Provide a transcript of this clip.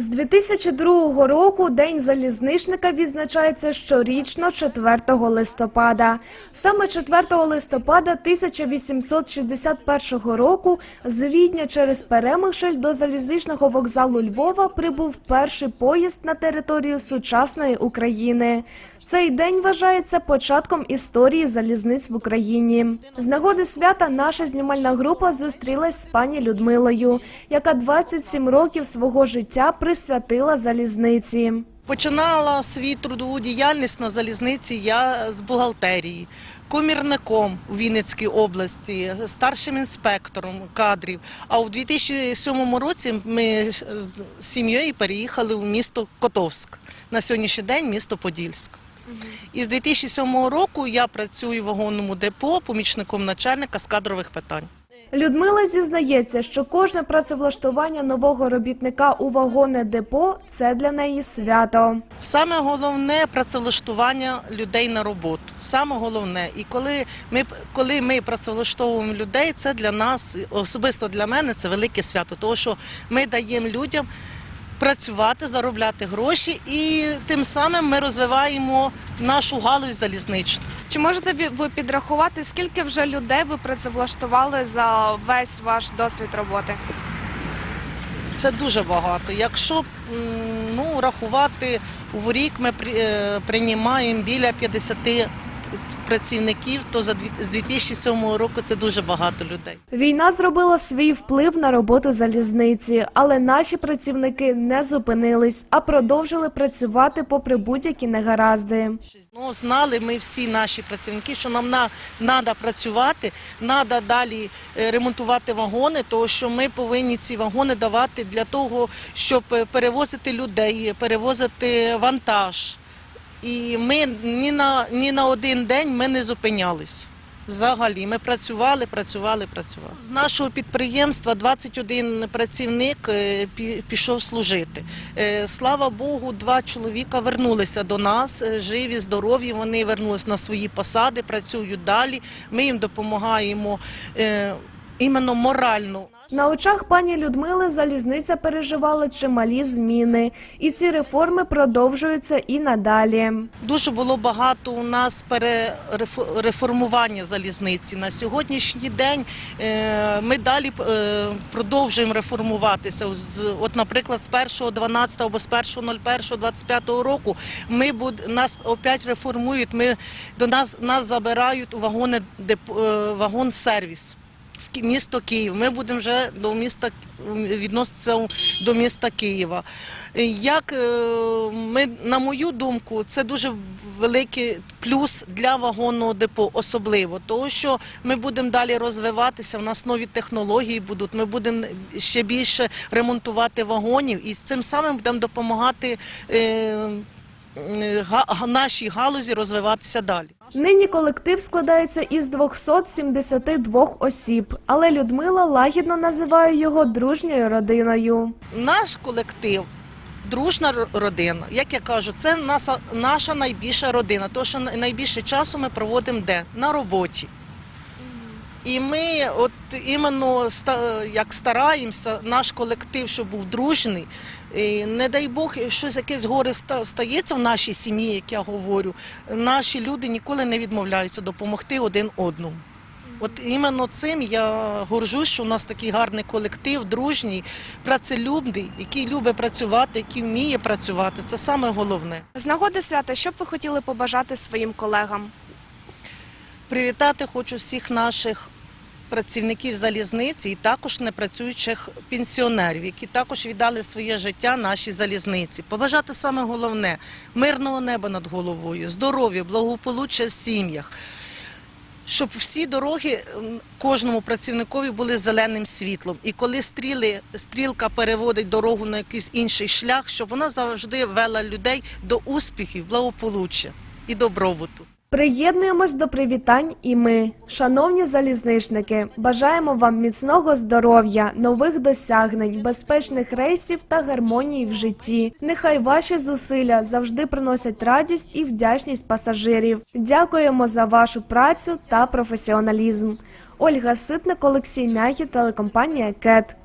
З 2002 року День залізничника відзначається щорічно 4 листопада. Саме 4 листопада 1861 року з Відня через Перемишель до залізничного вокзалу Львова прибув перший поїзд на територію сучасної України. Цей день вважається початком історії залізниць в Україні. З нагоди свята наша знімальна група зустрілась з пані Людмилою, яка 27 років свого життя присвятила залізниці. Починала свою трудову діяльність на залізниці я з бухгалтерії, комірником у Вінницькій області, старшим інспектором кадрів. А у 2007 році ми з сім'єю переїхали в місто Котовськ. На сьогоднішній день місто Подільськ. І з 2007 року я працюю в вагонному депо помічником начальника з кадрових питань. Людмила зізнається, що кожне працевлаштування нового робітника у вагонне депо це для неї свято. Саме головне працевлаштування людей на роботу. Саме головне. І коли ми коли ми працевлаштовуємо людей, це для нас особисто для мене це велике свято, тому що ми даємо людям працювати, заробляти гроші, і тим самим ми розвиваємо нашу галузь залізничну. Чи можете ви- підрахувати, скільки вже людей ви працевлаштували за весь ваш досвід роботи? Це дуже багато. Якщо ну, рахувати в рік, ми е, приймаємо біля 50 працівників, то за з 2007 року це дуже багато людей. Війна зробила свій вплив на роботу залізниці, але наші працівники не зупинились, а продовжили працювати попри будь-які негаразди. Ну, знали ми всі наші працівники, що нам на, треба працювати, треба далі е, ремонтувати вагони, тому що ми повинні ці вагони давати для того, щоб е, перевозити людей, перевозити вантаж. І ми ні на, ні на один день ми не зупинялись. Взагалі, ми працювали, працювали, працювали. З нашого підприємства 21 працівник е, пі- пішов служити. Е, Слава Богу, два чоловіка вернулися до нас, е, живі, здорові. Вони вернулись на свої посади, працюють далі. Ми їм допомагаємо іменно морально. На очах пані Людмили залізниця переживала чималі зміни, і ці реформи продовжуються і надалі. Дуже було багато у нас перереформування залізниці. На сьогоднішній день е, ми далі е, продовжуємо реформуватися. От, наприклад, з 1.12 або з 1.01.25 року ми буд, нас опять реформують. Ми, до нас, нас забирають у вагони, е, вагон-сервіс. В місто Київ. Ми будемо вже до міста відноситися до міста Києва. Як е, ми, на мою думку, це дуже великий плюс для вагонного депо, особливо, тому що ми будемо далі розвиватися. В нас нові технології будуть. Ми будемо ще більше ремонтувати вагонів і цим самим будемо допомагати. Нашій галузі розвиватися далі. Нині колектив складається із 272 осіб, але Людмила лагідно називає його дружньою родиною. Наш колектив. Дружна родина, як я кажу, це наша, наша найбільша родина. Тому що найбільше часу ми проводимо де? На роботі. І ми от іменно як стараємося, наш колектив, щоб був дружний. І не дай Бог, щось якесь горе стається в нашій сім'ї, як я говорю. Наші люди ніколи не відмовляються допомогти один одному. От іменно цим я горжусь, що у нас такий гарний колектив, дружній, працелюбний, який любить працювати, який вміє працювати. Це саме головне. З нагоди свята, що б ви хотіли побажати своїм колегам? Привітати хочу всіх наших працівників залізниці і також непрацюючих пенсіонерів, які також віддали своє життя нашій залізниці. Побажати саме головне мирного неба над головою, здоров'я, благополуччя в сім'ях. Щоб всі дороги кожному працівникові були зеленим світлом. І коли стріли, стрілка переводить дорогу на якийсь інший шлях, щоб вона завжди вела людей до успіхів, благополуччя і добробуту. Приєднуємось до привітань і ми, шановні залізничники, бажаємо вам міцного здоров'я, нових досягнень, безпечних рейсів та гармонії в житті. Нехай ваші зусилля завжди приносять радість і вдячність пасажирів. Дякуємо за вашу працю та професіоналізм. Ольга Ситник, Олексій Мягі, телекомпанія КЕТ.